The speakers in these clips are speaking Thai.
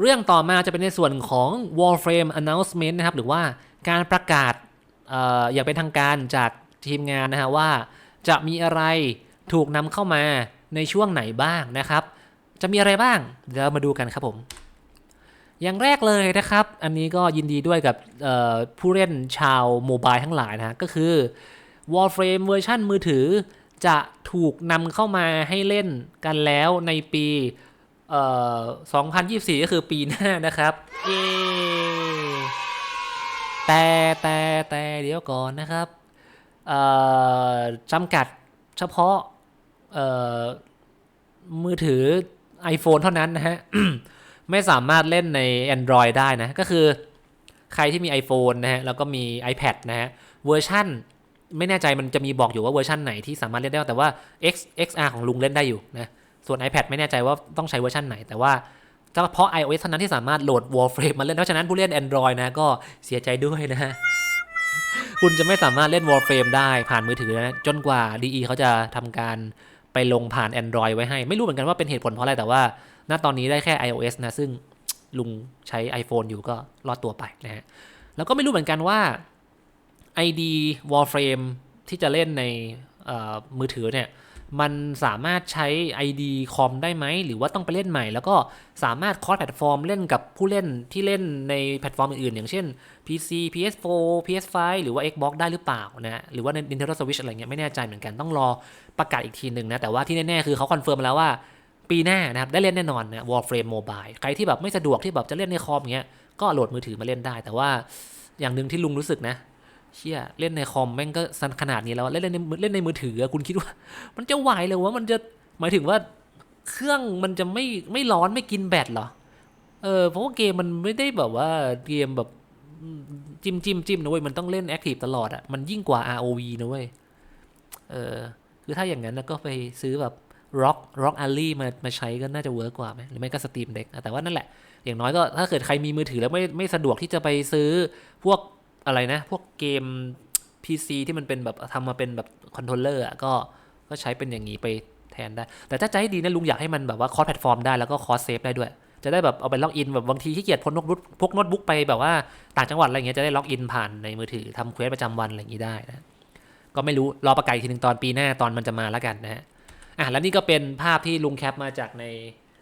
เรื่องต่อมาจะเป็นในส่วนของ Warframe Announcement นะครับ หรือว่าการประกาศออย่างเป็นทางการจากทีมงานนะฮะว่า จะมีอะไรถูกนำเข้ามาในช่วงไหนบ้างนะครับ จะมีอะไรบ้าง เดี๋ยวมาดูกันครับผม อย่างแรกเลยนะครับ อันนี้ก็ยินดีด้วยกับผู้เล่นชาวโมบายทั้งหลายนะฮะก็คือ Warframe เวอร์ชันมือถือจะถูกนำเข้ามาให้เล่นกันแล้วในปี เอ่อ2024 ก็คือปีหน้านะครับ เย้แต่แต่แต่เดี๋ยวก่อนนะครับเอ่อจำกัดเฉพาะเอ่อมือถือ iPhone เท่านั้นนะฮะ ไม่สามารถเล่นใน Android ได้นะ ก็คือใครที่มี iPhone นะฮะ แล้วก็มี iPad นะฮะ เวอร์ชั่นไม่แน่ใจมันจะมีบอกอยู่ว่าเวอร์ชันไหนที่สามารถเล่นได้ แต่ว่า X XR ของลุงเล่นได้อยู่นะ ส่วน iPad ไม่แน่ใจว่าต้องใช้เวอร์ชันไหน แต่ว่าเฉพาะ iOS เท่านั้นที่สามารถโหลด Warframe มาเล่น เพราะฉะนั้นผู้เล่น Android นะก็เสียใจด้วยนะฮะคุณจะไม่สามารถเล่น Warframe ได้ผ่านมือถือนะจนกว่า DE เขาจะทำการไปลงผ่าน Android ไว้ให้ ไม่รู้เหมือนกันว่าเป็นเหตุผลเพราะอะไร แต่ว่า ณ ตอนนี้ได้แค่ iOS นะ ซึ่งลุงใช้ iPhone อยู่ก็รอดตัวไปนะฮะ แล้วก็ไม่รู้เหมือนกันว่า ID Warframe ที่จะเล่นในมือถือเนี่ย มันสามารถใช้ ID คอมได้ไหม หรือว่าต้องไปเล่นใหม่ แล้วก็สามารถคอสแพลตฟอร์มเล่นกับผู้เล่นที่เล่นในแพลตฟอร์มอื่นๆ อย่างเช่น PC PS4 PS5 หรือว่า Xbox ได้หรือเปล่านะหรือว่าใน Nintendo Switch อะไรเงี้ยไม่แน่ใจเหมือนกันต้องรอประกาศอีกทีหนึ่งนะแต่ว่าที่แน่ๆคือเขาคอนเฟิร์มมาแล้วว่าปีหน้านะครับได้เล่นแน่นอนนะ Warframe Mobile ใครที่แบบไม่สะดวกที่แบบจะเล่นในคอมเงี้ยก็โหลดมือถือมาเล่นได้ แต่ว่าอย่างหนึ่งที่ลุงรู้สึกนะ เชี่ยเล่นในคอมแม่งก็สันขนาดนี้แล้วเล่นเล่นในเล่นในมือถือคุณคิดว่า มันจะไหวเลยว่ามันจะหมายถึงว่าเครื่องมันจะไม่ไม่ร้อนไม่กินแบตเหรอเออเพราะว่าเกมมันไม่ได้แบบว่าเกมแบบจิ้มจิ้มจิ้มนะเว้ยมันต้องเล่นแอคทีฟตลอดอะมันยิ่งกว่า ROV นะเว้ยเออคือถ้าอย่างนั้นก็ไปซื้อแบบ Rock Rock Alley มามาใช้ก็น่าจะเวิร์กกว่าไหมหรือไม่ก็ Steam Deck อะแต่ว่านั่นแหละ อย่างน้อยก็ถ้าเกิดใครมีมือถือแล้วไม่ไม่สะดวกที่จะไปซื้อพวก อะไรนะ พวกเกม PC ที่มันเป็นแบบทำมาเป็นแบบคอนโทรลเลอร์อะก็ก็ใช้เป็นอย่างนี้ไปแทนได้ แต่ถ้าใจดีนะลุงอยากให้มันแบบว่าคอสแพลตฟอร์มได้แล้วก็คอสเซฟได้ด้วย จะได้แบบเอาไปล็อกอินแบบบางทีขี้เกียจพกโน้ตบุ๊กพกโน้ตบุ๊กไปแบบว่าต่างจังหวัดอะไรเงี้ยจะได้ล็อกอินผ่านในมือถือทำเควสประจำวันอะไรอย่างนี้ได้นะก็ไม่รู้รอประกาศอีกทีหนึ่งตอนปีหน้าตอนมันจะมาแล้วกันนะฮะอะแล้วนี่ก็เป็นภาพที่ลุงแคปมาจากใน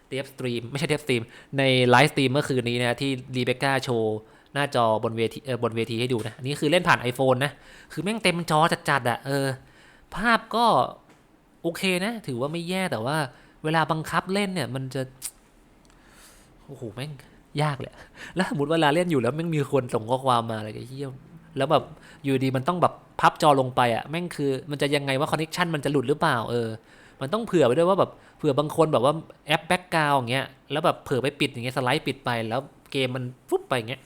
เทปสตรีมไม่ใช่เทปสตรีมในไลฟ์สตรีมเมื่อคืนนี้นะที่รีเบคก้าโชว์ หน้าจอบนเวทีเออบนเวทีให้ดูนะอันนี้คือเล่นผ่าน iPhone นะ คือแม่งเต็มจอจัดๆอะเออ ภาพก็โอเคนะ ถือว่าไม่แย่แต่ว่าเวลาบังคับเล่นเนี่ย มันจะ โอ้โหแม่งยากเลยแล้วสมมติเวลาเล่นอยู่แล้วแม่งมีคนส่งข้อความมาอะไรกันเฮี้ยแล้วแบบอยู่ดีมันต้องแบบพับจอลงไปอะแม่งคือมันจะยังไงว่าคอนเน c ชันมันจะหลุดหรือเปล่าเออมันต้องเผื่อไว้ด้วยว่าแบบเผื่อบางคนแบบว่าแอปแบ็กกราวอย่างเงี้ยแล้วแบบเผื่อไปปิดอย่างเงี้ยสไลด์ปิดไปแล้วเกมมันฟุบไปอย่างเงี้ย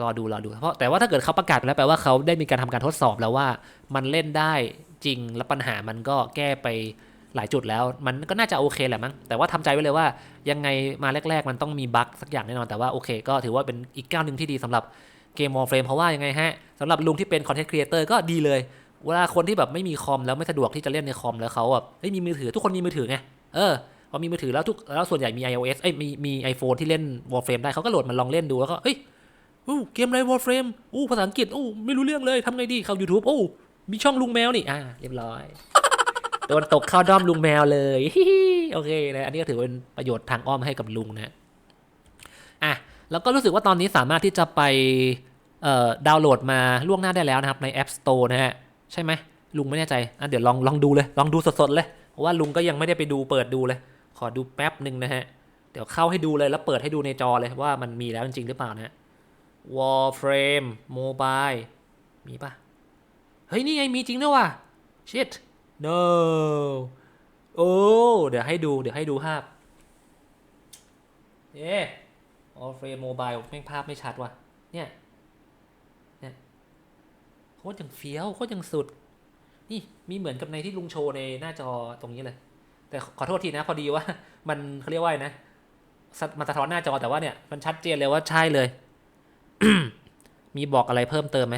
รอดูรอดูเพราะแต่ว่าถ้าเกิดเขาประกาศแล้วแปลว่าเขาได้มีการทำการทดสอบแล้วว่า มันเล่นได้จริงแล้วปัญหามันก็แก้ไปหลายจุดแล้ว มันก็น่าจะโอเคแหละมั้งแต่ว่าทำใจไว้เลยว่ายังไงมาแรก ๆ มันต้องมีบั๊กสักอย่างแน่นอนแต่ว่าโอเค ก็ถือว่าเป็นอีกก้าวหนึ่งที่ดีสำหรับเกม Warframe เพราะว่ายังไงฮะสำหรับลุงที่เป็นคอนเทนต์ครีเอเตอร์ก็ดีเลย เวลาคนที่แบบไม่มีคอมแล้วไม่สะดวกที่จะเล่นในคอมแล้วเขาแบบเฮ้ยมีมือถือทุกคนมีมือถือไงเออพอมีมือถือแล้วทุกแล้วส่วนใหญ่มี iOS เอ้ยมีมี iPhone ที่เล่น Warframe ได้เขาก็โหลดมาลองเล่นดูแล้วก็เฮ้ย อู้เกมไรวอลเฟรมอู้ภาษาอังกฤษอู้ไม่รู้เรื่องเลยทำไงดีเข้า YouTube อู้มีช่องลุงแมวนี่อ่าเรียบร้อยโดนตกเข้าด้อมลุงแมวเลยโอเคนะอันนี้ก็ถือเป็นประโยชน์ทางอ้อมให้กับลุงนะอะแล้วก็รู้สึกว่าตอนนี้สามารถที่จะไปเอ่อดาวน์โหลดมาล่วงหน้าได้แล้วนะครับใน App Store นะฮะใช่ไหมลุงไม่แน่ใจอะเดี๋ยวลองลองดูเลย ลองดูสดๆเลยเพราะว่าลุงก็ยังไม่ได้ไปดูเปิดดูเลย ขอดูแป๊บหนึ่งนะฮะเดี๋ยวเข้าให้ดูเลยแล้วเปิดให้ดูในจอเลยว่ามันมีแล้วจริงๆหรือเปล่านะฮะ Warframe Mobile มีปะเฮ้ย นี่ไงมีจริงด้วยว่ะ shit no โอ้เดี๋ยวให้ดูเดี๋ยวให้ดูภาพเย้ Warframe Mobile แม่งภาพไม่ชัดว่ะ เนี่ย เนี่ยโคตรยังเฟี้ยวโคตรยังสุด นี่มีเหมือนกับในที่ลุงโชว์ในหน้าจอตรงนี้เลย แต่ขอโทษทีนะพอดีว่า มันเขาเรียกว่าไงนะสะมันสะท้อนหน้าจอแต่ว่าเนี่ย มันชัดเจนเลยว่าใช่เลย มีบอกอะไรเพิ่มเติมไหม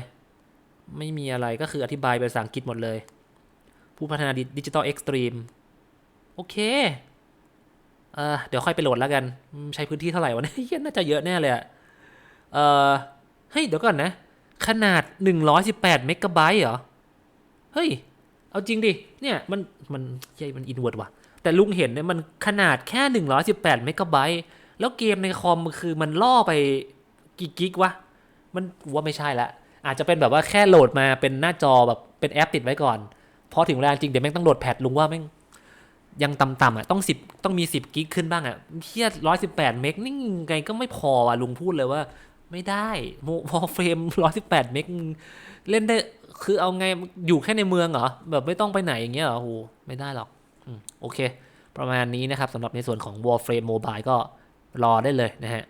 ไม่มีอะไรก็คืออธิบายเป็นภาษาอังกฤษหมดเลย ผู้พัฒนาดิจิตอลเอ็กซ์ตรีม โอเค เออเดี๋ยวค่อยไปโหลดแล้วกัน ใช้พื้นที่เท่าไหร่วะเนี่ยเหี้ยน่าจะเยอะแน่เลยอะเออเฮ้ย เดี๋ยวก่อนนะ ขนาด 118เมกะไบต์เหรอ เฮ้ย เอาจริงดิ เนี่ย มัน มันใช่มันอินเวอร์ว่ะ แต่ลุงเห็นเนี่ยมันขนาดแค่ 118เมกะไบต์แล้วเกมในคอมมันคือมันล่อไป กี่กิกวะ มันว่าไม่ใช่ละ อาจจะเป็นแบบว่าแค่โหลดมาเป็นหน้าจอแบบเป็นแอปติดไว้ก่อนพอถึงเวลาจริงเดี๋ยวแม่งต้องโหลดแพดลุงว่าแม่งยังต่ำๆอะต้องสิบต้องมีสิบกิกขึ้นบ้างอะเทียร้อยสิบแปดเมกนี่ไงก็ไม่พออะลุงพูดเลยว่า ไม่ได้โมพอเฟรมร้อยสิบแปดเมกเล่นได้คือเอาไงอยู่แค่ในเมืองเหรอ แบบไม่ต้องไปไหนอย่างเงี้ยเหรอโหไม่ได้หรอกอโอเค ประมาณนี้นะครับสำหรับในส่วนของ Warframe Mobile ก็รอได้เลยนะฮะ